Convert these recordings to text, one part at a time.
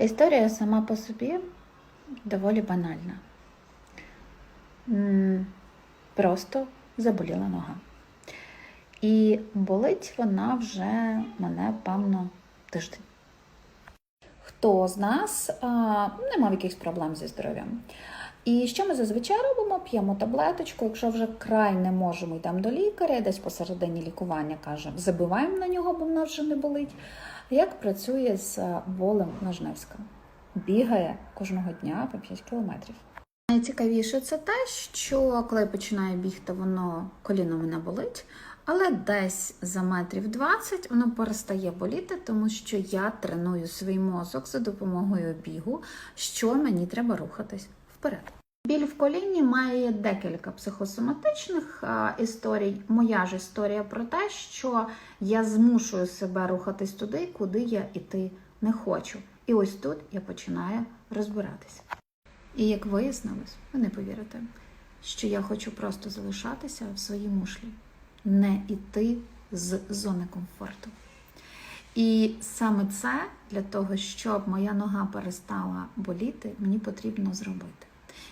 Історія сама по собі доволі банальна. Просто заболіла нога. І болить вона вже мене, певно, тиждень. Хто з нас не мав якихось проблем зі здоров'ям? І що ми зазвичай робимо? П'ємо таблеточку. Якщо вже край не можемо, йдемо до лікаря, десь посередині лікування кажемо, забиваємо на нього, бо в нас вже не болить. Як працює з болем Ножневська? Бігає кожного дня по 5 кілометрів. Найцікавіше це те, що коли я починаю бігти, воно коліно мене болить, але десь за метрів 20 воно перестає боліти, тому що я треную свій мозок за допомогою бігу, що мені треба рухатись вперед. Біль в коліні має декілька психосоматичних а, історій. Моя ж історія про те, що я змушую себе рухатись туди, куди я іти не хочу. І ось тут я починаю розбиратися. І як вияснилось, ви не повірите, що я хочу просто залишатися в своїй мушлі, не йти з зони комфорту. І саме це для того, щоб моя нога перестала боліти, мені потрібно зробити.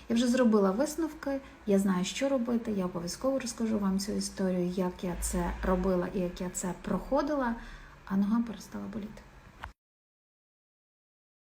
Я вже зробила висновки, я знаю, що робити. Я обов'язково розкажу вам цю історію, як я це робила і як я це проходила, а нога перестала боліти.